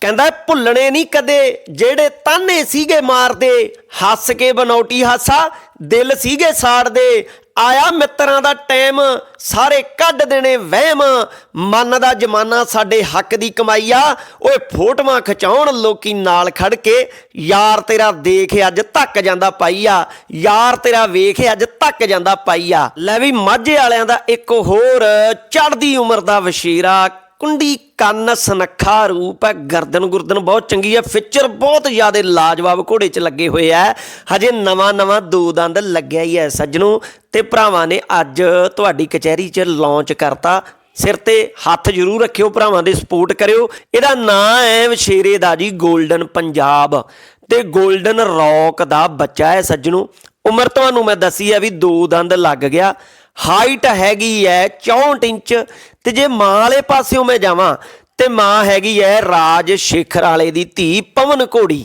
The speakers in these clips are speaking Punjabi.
ਕਹਿੰਦਾ, ਭੁੱਲਣੇ ਨਹੀਂ ਕਦੇ ਜਿਹੜੇ ਤਾਨੇ ਸੀਗੇ ਮਾਰਦੇ, ਹੱਸ ਕੇ ਬਨੌਟੀ ਹਾਸਾ, ਦਿਲ ਸੀਗੇ ਸਾੜਦੇ। ਆਇਆ ਮਿੱਤਰਾਂ ਦਾ ਟਾਈਮ, ਸਾਰੇ ਕੱਢ ਦੇਣੇ ਵਹਿਮ। ਮਨ ਦਾ ਜਮਾਨਾ ਸਾਡੇ ਹੱਕ ਦੀ ਕਮਾਈ ਆ। ਓਏ, ਫੋਟੋਆਂ ਖਿਚਾਉਣ ਲੋਕੀ ਨਾਲ ਖੜ ਕੇ, ਯਾਰ ਤੇਰਾ ਦੇਖ ਅੱਜ ਧੱਕ ਜਾਂਦਾ ਪਾਈ ਆ। ਯਾਰ ਤੇਰਾ ਵੇਖ ਅੱਜ ਧੱਕ ਜਾਂਦਾ ਪਾਈ ਆ। ਲੈ ਵੀ ਮਾਝੇ ਵਾਲਿਆਂ ਦਾ ਇੱਕ ਹੋਰ ਚੜ੍ਹਦੀ ਉਮਰ ਦਾ ਵਸ਼ੀਰਾ ਕੁੰਡੀ ਕੰਨ ਸਨੱਖਾ ਰੂਪ ਹੈ। ਗਰਦਨ ਗੁਰਦਨ ਬਹੁਤ ਚੰਗੀ ਹੈ। ਫਿਚਰ ਬਹੁਤ ਜ਼ਿਆਦਾ ਲਾਜਵਾਬ ਘੋੜੇ 'ਚ ਲੱਗੇ ਹੋਏ ਆ ਹਜੇ ਨਵਾਂ ਨਵਾਂ ਦੋ ਦੰਦ ਲੱਗਿਆ ਹੀ ਹੈ ਸੱਜਣੋ ਤੇ ਭਰਾਵਾਂ ਨੇ ਅੱਜ ਤੁਹਾਡੀ ਕਚਹਿਰੀ 'ਚ ਲਾਂਚ ਕਰਤਾ। ਸਿਰ ਤੇ ਹੱਥ ਜ਼ਰੂਰ ਰੱਖਿਓ, ਭਰਾਵਾਂ ਦੇ ਸਪੋਰਟ ਕਰਿਓ। ਇਹਦਾ ਨਾਂ ਹੈ ਵਸ਼ੇਰੇ ਦਾ ਜੀ 골ਡਨ ਪੰਜਾਬ। ਤੇ 골ਡਨ ਰੌਕ ਦਾ ਬੱਚਾ ਹੈ ਸੱਜਣੋ। ਉਮਰ ਤੁਹਾਨੂੰ ਮੈਂ ਦੱਸੀ ਹੈ ਵੀ ਦੋ ਦੰਦ ਲੱਗ ਗਿਆ। ਹਾਈਟ ਹੈਗੀ ਹੈ 64 ਇੰਚ ਤੇ ਜੇ ਮਾਂ ਵਾਲੇ ਪਾਸਿਓਂ ਮੈਂ ਜਾਵਾਂ, ਤੇ ਮਾਂ ਹੈਗੀ ਹੈ ਰਾਜ ਸ਼ੇਖਰ ਵਾਲੇ ਦੀ ਧੀ ਪਵਨ ਘੋੜੀ।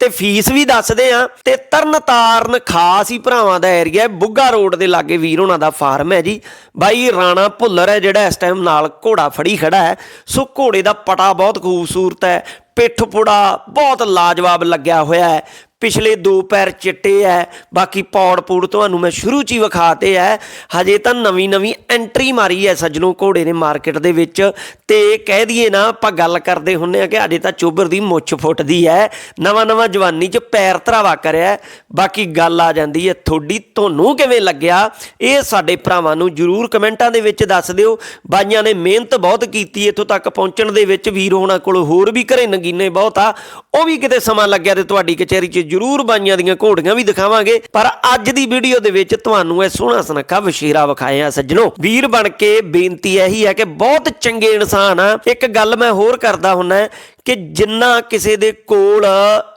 ਤੇ ਫੀਸ ਵੀ ਦੱਸਦੇ ਆ, ਤੇ ਤਰਨ ਤਾਰਨ ਖਾਸ ਹੀ ਭਰਾਵਾਂ ਦਾ ਏਰੀਆ ਬੁੱਗਾ ਰੋਡ ਦੇ ਲਾਗੇ ਵੀਰ ਉਹਨਾਂ ਦਾ ਫਾਰਮ ਹੈ ਜੀ। ਬਾਈ, ਰਾਣਾ ਭੁੱਲਰ ਹੈ ਜਿਹੜਾ ਇਸ ਟਾਈਮ ਨਾਲ ਘੋੜਾ ਫੜੀ ਖੜਾ ਹੈ ਸੋ ਘੋੜੇ ਦਾ ਪਟਾ ਬਹੁਤ ਖੂਬਸੂਰਤ ਹੈ ਪਿੱਠ ਪੁੜਾ ਬਹੁਤ ਲਾਜਵਾਬ ਲੱਗਿਆ ਹੋਇਆ ਹੈ ਪਿਛਲੇ ਦੋ ਪੈਰ ਚਿੱਟੇ ਐ, ਬਾਕੀ ਪੌੜ ਪੂੜ ਤੁਹਾਨੂੰ ਮੈਂ ਸ਼ੁਰੂ ਚ ਹੀ ਵਿਖਾਤੇ ਐ। ਹਜੇ ਤਾਂ ਨਵੀਂ ਨਵੀਂ ਐਂਟਰੀ ਮਾਰੀ ਐ ਸੱਜਣੋ ਘੋੜੇ ਨੇ ਮਾਰਕੀਟ ਦੇ ਵਿੱਚ। ਤੇ ਕਹਿ ਦਈਏ ਨਾ, ਆਪਾਂ ਗੱਲ ਕਰਦੇ ਹੁੰਨੇ ਆ ਕਿ ਹਜੇ ਤਾਂ ਚੋਬਰ ਦੀ ਮੁੱਛ ਫੁੱਟਦੀ ਐ। ਨਵਾਂ ਨਵਾਂ ਜਵਾਨੀ ਚ ਪੈਰ ਧਰਾਵਾ ਕਰਿਆ ਬਾਕੀ ਗੱਲ ਆ ਜਾਂਦੀ ਐ, ਤੁਹਾਡੀ ਤੁਹਾਨੂੰ ਕਿਵੇਂ ਲੱਗਿਆ? ਇਹ ਸਾਡੇ ਭਰਾਵਾਂ ਨੂੰ ਜਰੂਰ ਕਮੈਂਟਾਂ ਦੇ ਵਿੱਚ ਦੱਸ ਦਿਓ। ਬਾਈਆਂ ਨੇ ਮਿਹਨਤ ਬਹੁਤ ਕੀਤੀ ਇੱਥੋਂ ਤੱਕ ਪਹੁੰਚਣ ਦੇ ਵਿੱਚ। ਵੀਰ ਹੋਣਾ ਕੋਲ ਹੋਰ ਵੀ ਘਰੇ ਨਗੀਨੇ ਬਹੁਤ ਆ। ਉਹ ਵੀ ਕਿਤੇ ਸਮਾਂ ਲੱਗਿਆ ਤੇ ਤੁਹਾਡੀ ਕਚਹਿਰੀ 'ਚ ਜਰੂਰ ਬਾਈਆਂ ਦੀਆਂ ਘੋੜੀਆਂ ਵੀ ਦਿਖਾਵਾਂਗੇ। ਪਰ ਅੱਜ ਦੀ ਵੀਡੀਓ ਦੇ ਵਿੱਚ ਤੁਹਾਨੂੰ ਇਹ ਸੋਹਣਾ ਸੁਨੱਖਾ ਵਸ਼ੀਰਾ ਵਿਖਾਇਆ ਸੱਜਣੋ। ਵੀਰ ਬਣ ਕੇ ਬੇਨਤੀ ਇਹੀ ਹੈ ਕਿ ਬਹੁਤ ਚੰਗੇ ਇਨਸਾਨ ਆ। ਇੱਕ ਗੱਲ ਮੈਂ ਹੋਰ ਕਰਦਾ ਹੁੰਨਾ ਕਿ ਜਿੰਨਾ ਕਿਸੇ ਦੇ ਕੋਲ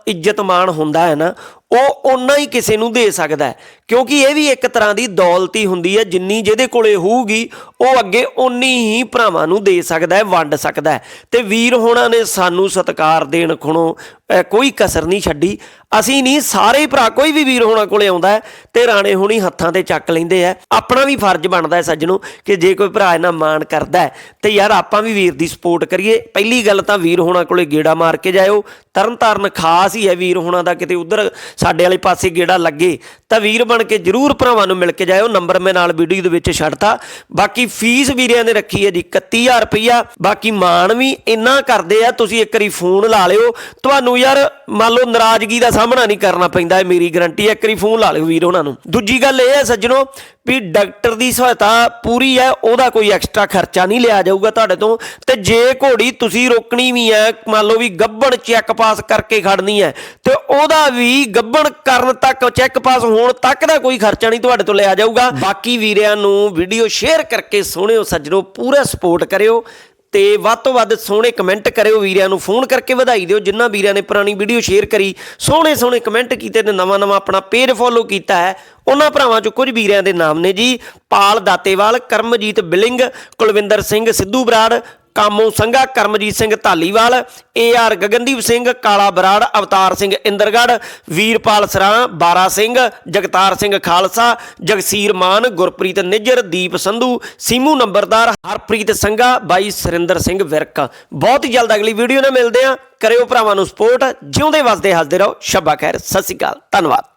ਇੱਜ਼ਤ ਮਾਣ ਹੁੰਦਾ ਹੈ ਨਾ, ਉਹ ਓਨਾ ਹੀ ਕਿਸੇ ਨੂੰ ਦੇ ਸਕਦਾ ਕਿਉਂਕਿ ਇਹ ਵੀ ਇੱਕ ਤਰ੍ਹਾਂ ਦੀ ਦੌਲਤੀ ਹੁੰਦੀ ਹੈ, ਜਿੰਨੀ ਜਿਹਦੇ ਕੋਲੇ ਹੋਊਗੀ, ਉਹ ਅੱਗੇ ਓਨੀ ਹੀ ਭਰਾਵਾਂ ਨੂੰ ਦੇ ਸਕਦਾ ਹੈ, ਵੰਡ ਸਕਦਾ ਹੈ। ਤੇ ਵੀਰ ਹੋਣਾ ਨੇ ਸਾਨੂੰ ਸਤਿਕਾਰ ਦੇਣ ਖੁਣੋ ਕੋਈ ਕਸਰ ਨਹੀਂ ਛੱਡੀ। ਅਸੀਂ ਨਹੀਂ, ਸਾਰੇ ਭਰਾ ਕੋਈ ਵੀ ਵੀਰ ਹੋਣਾ ਕੋਲੇ ਆਉਂਦਾ ਹੈ, ਤੇ ਰਾਣੇ ਹੋਣੀ ਹੱਥਾਂ ਤੇ ਚੱਕ ਲੈਂਦੇ ਆ ਆਪਣਾ ਵੀ ਫਰਜ਼ ਬਣਦਾ ਹੈ ਸੱਜਣੋ, ਕਿ ਜੇ ਕੋਈ ਭਰਾ ਇਹਨਾਂ ਮਾਣ ਕਰਦਾ ਹੈ, ਤੇ ਯਾਰ ਆਪਾਂ ਵੀ ਵੀਰ ਦੀ ਸਪੋਰਟ ਕਰੀਏ। ਪਹਿਲੀ ਗੱਲ ਤਾਂ ਵੀਰ ਹੋਣਾ ਕੋਲੇ ਗੇੜਾ ਮਾਰ ਕੇ ਜਾਇਓ। ਤਰਨ ਤਾਰਨ ਖਾਸ ਹੀ ਹੈ ਵੀਰ ਹੋਣਾ ਦਾ, ਕਿਤੇ ਉਧਰ ਸਾਡੇ ਵਾਲੇ ਪਾਸੇ ਗੇੜਾ ਲੱਗੇ, ਤਾਂ ਵੀਰ ਬਣ ਕੇ ਜਰੂਰ ਭਰਾਵਾਂ ਨੂੰ ਮਿਲ ਕੇ ਜਾਇਓ। ਨੰਬਰ ਮੈਂ ਨਾਲ ਵੀਡੀਓ ਦੇ ਵਿੱਚ ਛੱਡਤਾ। ਬਾਕੀ ਫੀਸ ਵੀਰਿਆਂ ਨੇ ਰੱਖੀ ਹੈ ਜੀ 31000 ਰੁਪਈਆ। ਬਾਕੀ ਮਾਣ ਵੀ ਇੰਨਾ ਕਰਦੇ ਆ, ਤੁਸੀਂ ਇੱਕ ਵਾਰੀ ਫੋਨ ਲਾ ਲਿਓ। ਤੁਹਾਨੂੰ ਯਾਰ, ਮੰਨ ਲਓ ਨਾਰਾਜ਼ਗੀ ਦਾ ਸਾਹਮਣਾ ਨਹੀਂ ਕਰਨਾ ਪੈਂਦਾ, ਇਹ ਮੇਰੀ ਗਾਰੰਟੀ ਹੈ, ਇੱਕ ਵਾਰੀ ਫੋਨ ਲਾ ਲਿਓ ਵੀਰ ਉਹਨਾਂ ਨੂੰ। ਦੂਜੀ ਗੱਲ ਇਹ ਹੈ ਸੱਜਣੋ ਵੀ ਡਾਕਟਰ ਦੀ ਸਹਾਇਤਾ ਪੂਰੀ ਹੈ, ਉਹਦਾ ਕੋਈ ਐਕਸਟਰਾ ਖਰਚਾ ਨਹੀਂ ਲਿਆ ਜਾਊਗਾ ਤੁਹਾਡੇ ਤੋਂ। ਤੇ ਜੇ ਘੋੜੀ ਤੁਸੀਂ ਰੋਕਣੀ ਵੀ ਹੈ, ਮੰਨ ਲਓ ਵੀ ਗੱਬੜ ਚੈੱਕ ਪਾਸ ਕਰਕੇ ਖੜਨੀ ਹੈ, ਤੇ ਉਹਦਾ ਵੀ ਗੱਬੜ ਕਰਨ ਤੱਕ, ਚੈੱਕ ਪਾਸ ਹੋਣ ਤੱਕ ਦਾ ਕੋਈ ਖਰਚਾ ਨਹੀਂ ਤੁਹਾਡੇ ਤੋਂ ਲਿਆ ਜਾਊਗਾ। ਬਾਕੀ ਵੀਰਿਆਂ ਨੂੰ ਵੀਡੀਓ ਸ਼ੇਅਰ ਕਰਕੇ ਸੋਹਣਿਓ ਸੱਜਣੋ, ਪੂਰਾ ਸਪੋਰਟ ਕਰਿਓ ਤੇ ਵੱਧ ਤੋਂ ਵੱਧ ਸੋਹਣੇ ਕਮੈਂਟ ਕਰਿਓ ਵੀਰਿਆਂ ਨੂੰ। ਫੋਨ ਕਰਕੇ ਵਧਾਈ ਦਿਓ ਜਿਨ੍ਹਾਂ ਵੀਰਿਆਂ ਨੇ ਪੁਰਾਣੀ ਵੀਡੀਓ ਸ਼ੇਅਰ ਕਰੀ, ਸੋਹਣੇ ਸੋਹਣੇ ਕਮੈਂਟ ਕੀਤੇ ਤੇ ਨਵਾਂ ਨਵਾਂ ਆਪਣਾ ਪੇਜ ਫੋਲੋ ਕੀਤਾ ਹੈ। ਉਹਨਾਂ ਭਰਾਵਾਂ ਚੋਂ ਕੁਝ ਵੀਰਿਆਂ ਦੇ ਨਾਮ ਨੇ ਜੀ, ਪਾਲ ਦਾਤੇਵਾਲ, ਕਰਮਜੀਤ ਬਿਲਿੰਗ, ਕੁਲਵਿੰਦਰ ਸਿੰਘ, ਸਿੱਧੂ ਬਰਾੜ ਕਾਮੂ ਸੰਘਾ ਕਰਮਜੀਤ ਸਿੰਘ ਢਾਲੀਵਾਲ ਏ ਆਰ ਗਗਨਦੀਪ ਸਿੰਘ, ਕਾਲਾ ਬਰਾੜ, ਅਵਤਾਰ ਸਿੰਘ ਇੰਦਰਗੜ ਵੀਰਪਾਲ ਸਰਾਂ ਬਾਰਾ ਸਿੰਘ, ਜਗਤਾਰ ਸਿੰਘ ਖਾਲਸਾ, ਜਗਸੀਰ ਮਾਨ, ਗੁਰਪ੍ਰੀਤ ਨਿੱਜਰ, ਦੀਪ ਸੰਧੂ, ਸੀਮੂ ਨੰਬਰਦਾਰ, ਹਰਪ੍ਰੀਤ ਸੰਘਾ, ਬਾਈ ਸੁਰਿੰਦਰ ਸਿੰਘ ਵਿਰਕ। ਬਹੁਤ ਹੀ ਜਲਦ ਅਗਲੀ ਵੀਡੀਓ ਨਾਲ ਮਿਲਦੇ ਆ ਕਰਿਓ ਭਰਾਵਾਂ ਨੂੰ ਸਪੋਰਟ ਜਿਉਂਦੇ ਵਸਦੇ, ਹੱਸਦੇ ਰਹੋ। ਸ਼ੱਬਾ ਖੈਰ, ਸਤਿ ਸ਼੍ਰੀ ਅਕਾਲ। ਧੰਨਵਾਦ।